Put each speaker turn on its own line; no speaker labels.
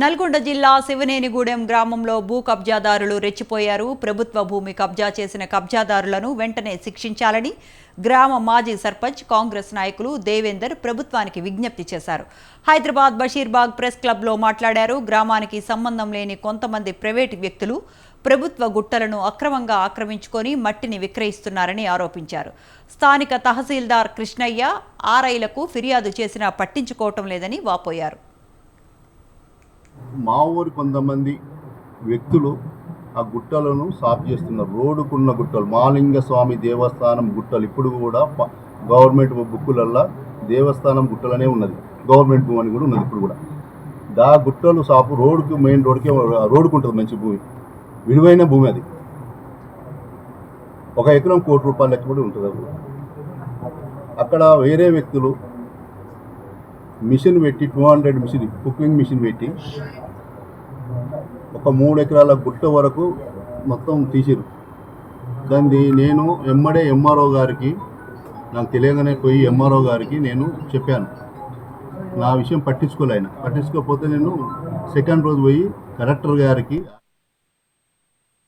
నల్గొండ జిల్లా శివనేనిగూడెం గ్రామంలో భూ కబ్జాదారులు రెచ్చిపోయారు. ప్రభుత్వ భూమి కబ్జా చేసిన కబ్జాదారులను వెంటనే శిక్షించాలని గ్రామ మాజీ సర్పంచ్ కాంగ్రెస్ నాయకులు దేవేందర్ ప్రభుత్వానికి విజ్ఞప్తి చేశారు. హైదరాబాద్ బషీర్బాగ్ ప్రెస్ క్లబ్లో మాట్లాడారు. గ్రామానికి సంబంధం లేని కొంతమంది ప్రైవేట్ వ్యక్తులు ప్రభుత్వ గుట్టలను అక్రమంగా ఆక్రమించుకొని మట్టిని విక్రయిస్తున్నారని ఆరోపించారు. స్థానిక తహసీల్దార్ కృష్ణయ్య ఆర్ఐలకు ఫిర్యాదు చేసినా పట్టించుకోవటం లేదని వాపోయారు.
మా ఊరి కొంతమంది వ్యక్తులు ఆ గుట్టలను సాఫ్ చేస్తున్నారు రోడ్డుకున్న గుట్టలు. మాలింగ స్వామి దేవస్థానం గుట్టలు. ఇప్పుడు కూడా గవర్నమెంట్ బుక్కులల్లో దేవస్థానం గుట్టలనే ఉన్నది. గవర్నమెంట్ భూమి అని కూడా ఉన్నది ఇప్పుడు కూడా. దా గుట్టలు సాపు రోడ్డుకి మెయిన్ రోడ్కి రోడ్డుకు ఉంటుంది మంచి భూమి. విలువైన భూమి అది. ఒక ఎకరం కోటి రూపాయల లెక్క కూడా ఉంటుంది అది. అక్కడ వేరే వ్యక్తులు మిషన్ పెట్టి two hundred machine cooking machine పెట్టి ఒక మూడు ఎకరాల గుట్ట వరకు మొత్తం తీసిరు. దాన్ని నేను ఎమ్మడే ఎంఆర్ఓ గారికి నాకు తెలియగానే పోయి ఎంఆర్ఓ గారికి నేను చెప్పాను. నా విషయం పట్టించుకోలే ఆయన. పట్టించుకోకపోతే నేను సెకండ్ రోజు పోయి కలెక్టర్ గారికి